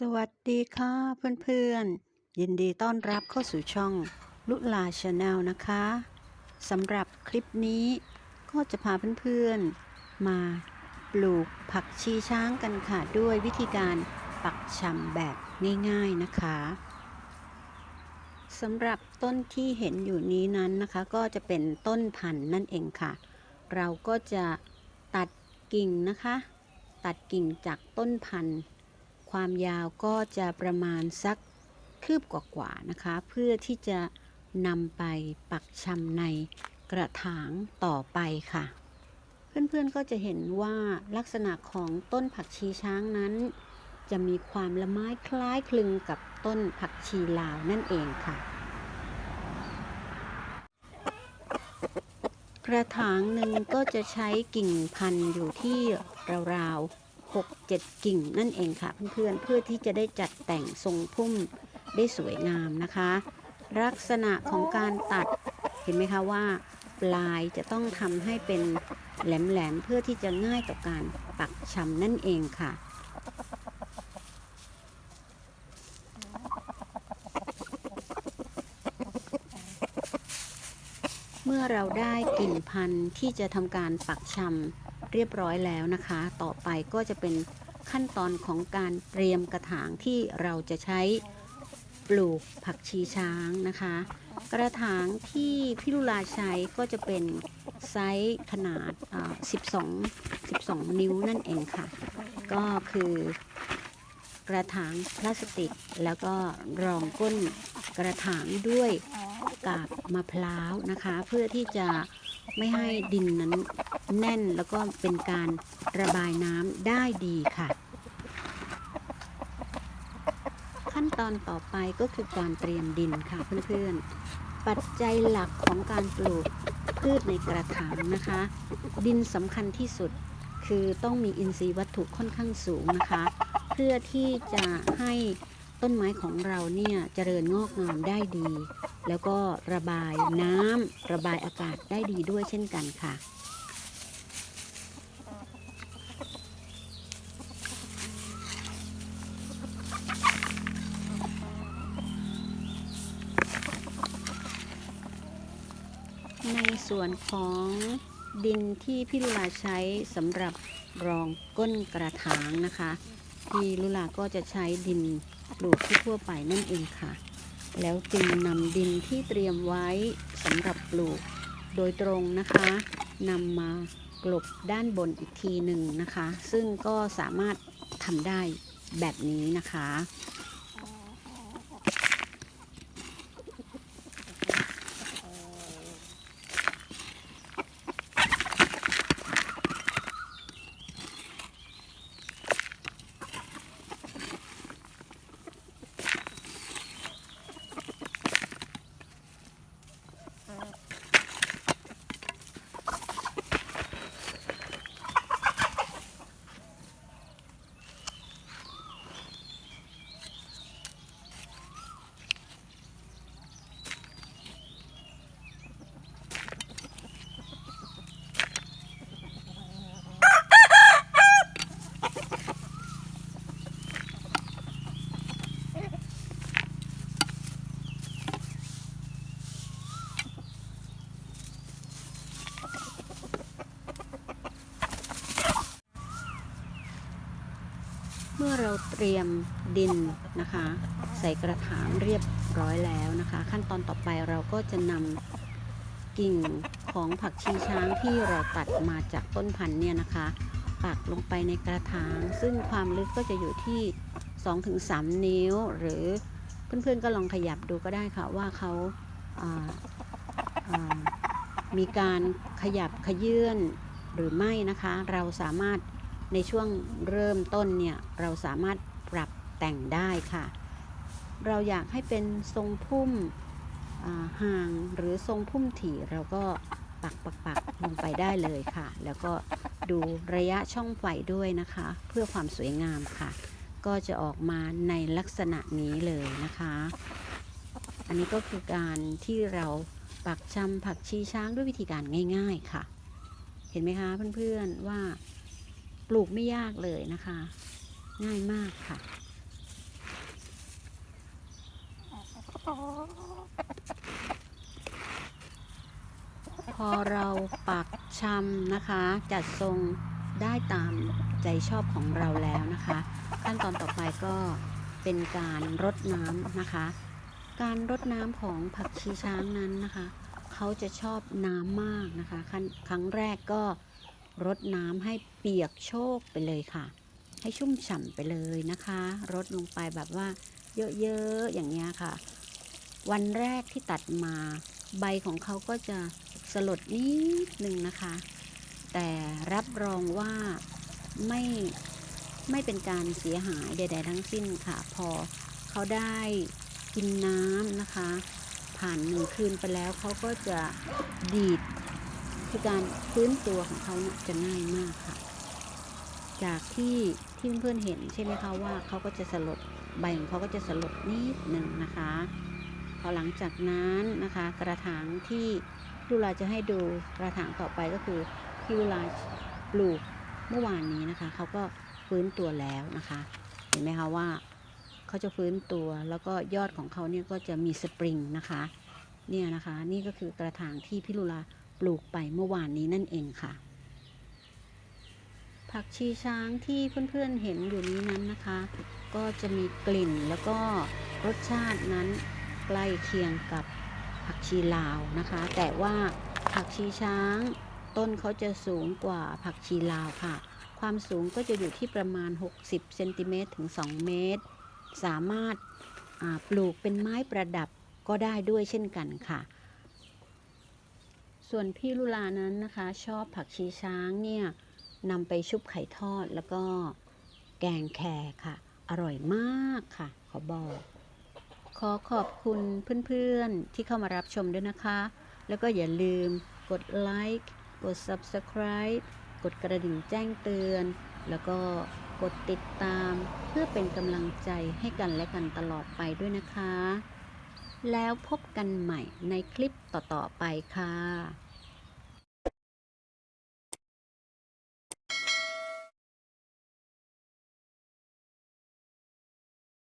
สวัสดีค่ะเพื่อนๆ ยินดีต้อนรับเข้าสู่ช่องลุลาชาแนลนะคะสำหรับคลิปนี้ก็จะพาเพื่อนๆ มาปลูกผักชีช้างกันค่ะ ด้วยวิธีการปักชำแบบง่ายๆนะคะสำหรับต้นที่เห็นอยู่นี้นั้นนะคะ ก็จะเป็นต้นพันธุ์นั่นเองค่ะ เราก็จะตัดกิ่งนะคะ ตัดกิ่งจากต้นพันธุ์ ความยาวก็จะประมาณสักคืบกว่าๆนะคะ เพื่อที่จะนำไปปักชำในกระถางต่อไปค่ะ เพื่อนๆก็จะเห็นว่าลักษณะของต้นผักชีช้างนั้น จะมีความละไม้คล้ายคลึงกับต้นผักชีลาวนั่นเองค่ะ กระถางหนึ่งก็จะใช้กิ่งพันธุ์อยู่ที่ราวๆ 6 7 กิ่งนั่นเองค่ะเพื่อนๆเพื่อที่จะได้จัดแต่งทรงพุ่มได้สวยงามนะคะ ลักษณะของการตัดเห็นไหมคะว่า ปลายจะต้องทำให้เป็นแหลมๆเพื่อที่จะง่ายต่อการปักชำนั่นเองค่ะเมื่อเราได้กิ่งพันธุ์ที่จะทำการปักชำ เรียบร้อยแล้วนะคะ ต่อไปก็จะเป็นขั้นตอนของการเตรียมกระถางที่เราจะใช้ปลูกผักชีช้างนะคะ กระถางที่พี่ลุลาใช้ก็จะเป็นไซส์ขนาด 12 12 นิ้วนั่นเองค่ะ ก็คือกระถางพลาสติก แล้วก็รองก้นกระถางด้วยกาบมะพร้าวนะคะ เพื่อที่จะ ไม่ให้ดินนั้นแน่นแล้วก็เป็นการระบายน้ำได้ดีค่ะ ขั้นตอนต่อไปก็คือการเตรียมดินค่ะเพื่อนๆ ปัจจัยหลักของการปลูกพืชในกระถางนะคะ ดินสำคัญที่สุดคือต้องมีอินทรีย์วัตถุค่อนข้างสูงนะคะ เพื่อที่จะให้ ต้นไม้ของเราเนี่ยเจริญงอกงามได้ดี แล้วก็ระบายน้ำระบายอากาศได้ดีด้วยเช่นกันค่ะในส่วนของดินที่พี่ลุลาใช้สำหรับรองก้นกระถางนะคะ พี่ลุลาก็จะใช้ดิน ปลูกที่ทั่วไปนั่นเองค่ะ แล้วจึงนำดินที่เตรียมไว้สำหรับปลูกโดยตรงนะคะนำมากลบด้านบนอีกทีหนึ่งนะคะ ซึ่งก็สามารถทำได้แบบนี้นะคะ อเราเตรียมดินนะคะ ใส่กระถางเรียบร้อยแล้วนะคะ ขั้นตอนต่อไปเราก็จะนำกิ่งของผักชีช้างที่เราตัดมาจากต้นพันธุ์เนี่ยนะคะ ปักลงไปในกระถาง ซึ่งความลึกก็จะอยู่ที่ 2-3 นิ้ว หรือเพื่อนๆก็ลองขยับดูก็ได้ค่ะว่าเขาาามีการขยับขยื่นหรือไม่นะคะ เราสามารถ ในช่วงเริ่มต้นเนี่ยเราสามารถปรับแต่งได้ค่ะ เราอยากให้เป็นทรงพุ่มห่างหรือทรงพุ่มถี่เราก็ปักปักปักลงไปได้เลยค่ะ แล้วก็ดูระยะช่องไฟด้วยนะคะ เพื่อความสวยงามค่ะ ก็จะออกมาในลักษณะนี้เลยนะคะ อันนี้ก็คือการที่เราปักชำผักชีช้างด้วยวิธีการง่าย ๆค่ะ เห็นไหมคะเพื่อนๆว่า ปลูกไม่ยากเลยนะคะ ง่ายมากค่ะ พอเราปักชำนะคะ จัดทรงได้ตามใจชอบของเราแล้วนะคะ ขั้นตอนต่อไปก็เป็นการรดน้ำนะคะ การรดน้ำของผักชีช้างนั้นนะคะ เขาจะชอบน้ำมากนะคะ ครั้งแรกก็ รดน้ำให้เปียกโชกไปเลยค่ะ ให้ชุ่มฉ่ำไปเลยนะคะรดลงไปแบบว่าเยอะๆอย่างเงี้ยค่ะ วันแรกที่ตัดมาใบของเขาก็จะสลดนิดนึงนะคะ แต่รับรองว่าไม่ไม่เป็นการเสียหายใด ๆ ทั้งสิ้นค่ะ พอเขาได้กินน้ำนะคะ ผ่านหนึ่งคืนไปแล้วเขาก็จะดีด คือการฟื้นตัวของเขาเนี่ยจะง่ายมากค่ะ จากที่ที่เพื่อนๆเห็นใช่ไหมคะว่าเขาก็จะสลดใบของเขาก็จะสลดนิดหนึ่งนะคะพอหลังจากนั้นนะคะ กระถางที่ลูลาจะให้ดูกระถางต่อไปก็คือที่ลูลาปลูกเมื่อวานนี้นะคะเขาก็ฟื้นตัวแล้วนะคะ เห็นไหมคะว่าเขาจะฟื้นตัวแล้วก็ยอดของเขาเนี่ยก็จะมีสปริงนะคะ เนี่ยนะคะ นี่ก็คือกระถางที่พี่ลูลา ปลูกไปเมื่อวานนี้นั่นเองค่ะ ผักชีช้างที่เพื่อนๆเห็นอยู่นี้นั้นนะคะ ก็จะมีกลิ่นแล้วก็รสชาตินั้นใกล้เคียงกับผักชีลาวนะคะ แต่ว่าผักชีช้างต้นเขาจะสูงกว่าผักชีลาวค่ะ ความสูงก็จะอยู่ที่ประมาณ 60เซนติเมตรถึง 2 เมตร สามารถปลูกเป็นไม้ประดับก็ได้ด้วยเช่นกันค่ะ ส่วนพี่ลุลานั้นนะคะ ชอบผักชีช้างเนี่ยนำไปชุบไข่ทอดแล้วก็แกงแครค่ะ อร่อยมากค่ะ ขอบอก ขอขอบคุณเพื่อนๆ ที่เข้ามารับชมด้วยนะคะ แล้วก็อย่าลืมกดไลค์กด Subscribe กดกระดิ่งแจ้งเตือน แล้วก็กดติดตามเพื่อเป็นกำลังใจให้กันและกันตลอดไปด้วยนะคะ แล้วพบกันใหม่ในคลิปต่อ ๆ ไปค่ะ